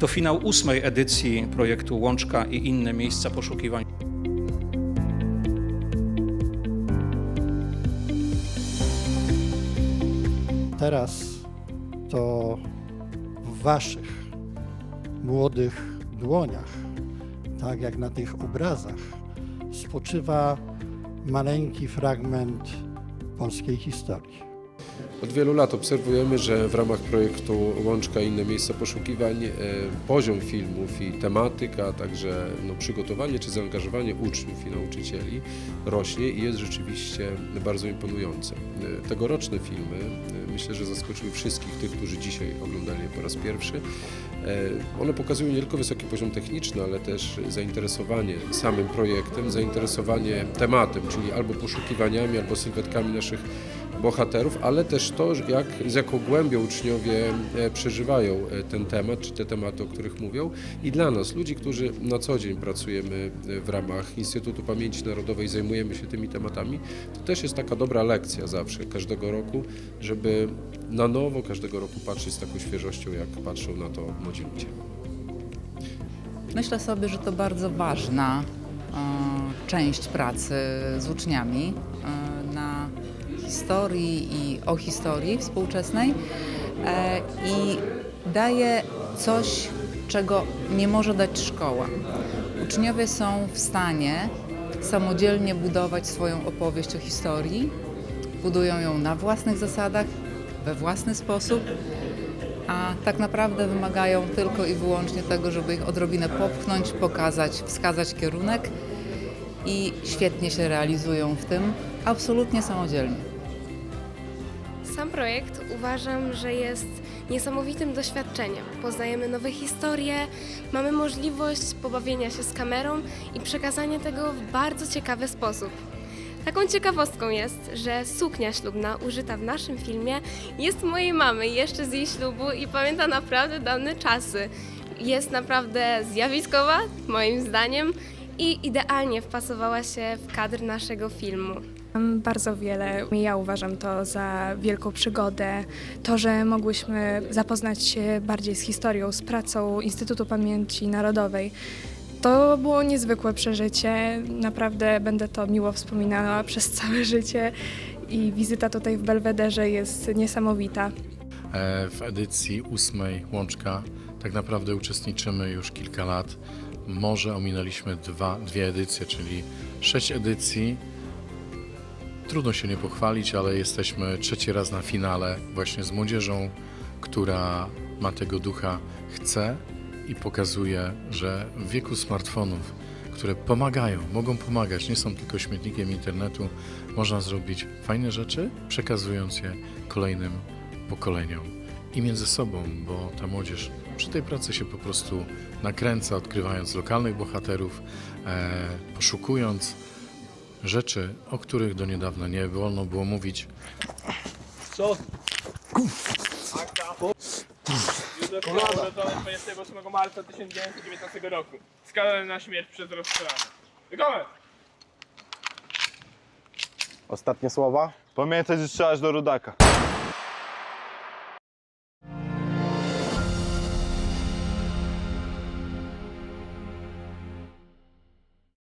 To finał ósmej edycji projektu Łączka i inne miejsca poszukiwań. Teraz to w waszych młodych dłoniach, tak jak na tych obrazach, spoczywa maleńki fragment polskiej historii. Od wielu lat obserwujemy, że w ramach projektu Łączka i inne miejsca poszukiwań e, poziom filmów i tematyka, a także no, przygotowanie czy zaangażowanie uczniów i nauczycieli rośnie i jest rzeczywiście bardzo imponujące. E, Tegoroczne filmy e, myślę, że zaskoczyły wszystkich tych, którzy dzisiaj oglądali je po raz pierwszy. One pokazują nie tylko wysoki poziom techniczny, ale też zainteresowanie samym projektem, zainteresowanie tematem, czyli albo poszukiwaniami, albo sylwetkami naszych bohaterów, ale też to, jak, z jaką głębią uczniowie e, przeżywają e, ten temat, czy te tematy, o których mówią. I dla nas, ludzi, którzy na co dzień pracujemy e, w ramach Instytutu Pamięci Narodowej, zajmujemy się tymi tematami, to też jest taka dobra lekcja zawsze, każdego roku, żeby na nowo każdego roku patrzeć z taką świeżością, jak patrzą na to młodzi ludzie. Myślę sobie, że to bardzo ważna część pracy z uczniami na historii i o historii współczesnej e, i daje coś, czego nie może dać szkoła. Uczniowie są w stanie samodzielnie budować swoją opowieść o historii, budują ją na własnych zasadach, we własny sposób a tak naprawdę wymagają tylko i wyłącznie tego, żeby ich odrobinę popchnąć, pokazać, wskazać kierunek i świetnie się realizują w tym, absolutnie samodzielnie. Sam projekt uważam, że jest niesamowitym doświadczeniem. Poznajemy nowe historie, mamy możliwość pobawienia się z kamerą i przekazania tego w bardzo ciekawy sposób. Taką ciekawostką jest, że suknia ślubna użyta w naszym filmie jest mojej mamy jeszcze z jej ślubu i pamięta naprawdę dawne czasy. Jest naprawdę zjawiskowa, moim zdaniem, i idealnie wpasowała się w kadr naszego filmu. Bardzo wiele. Ja uważam to za wielką przygodę. To, że mogłyśmy zapoznać się bardziej z historią, z pracą Instytutu Pamięci Narodowej. To było niezwykłe przeżycie. Naprawdę będę to miło wspominała przez całe życie i wizyta tutaj w Belwederze jest niesamowita. E, W edycji ósmej Łączka tak naprawdę uczestniczymy już kilka lat. Może ominęliśmy dwa, dwie edycje, czyli sześć edycji. Trudno się nie pochwalić, ale jesteśmy trzeci raz na finale właśnie z młodzieżą, która ma tego ducha, chce i pokazuje, że w wieku smartfonów, które pomagają, mogą pomagać, nie są tylko śmietnikiem internetu, można zrobić fajne rzeczy, przekazując je kolejnym pokoleniom i między sobą, bo ta młodzież przy tej pracy się po prostu nakręca, odkrywając lokalnych bohaterów, e, poszukując rzeczy, o których do niedawna nie wolno było mówić. Jutro urodzony 28 marca 1919 roku. Skazany na śmierć przez rozstrzelanie. Gotowe! Ostatnie słowa? Pamiętaj, że strzelasz do rudaka.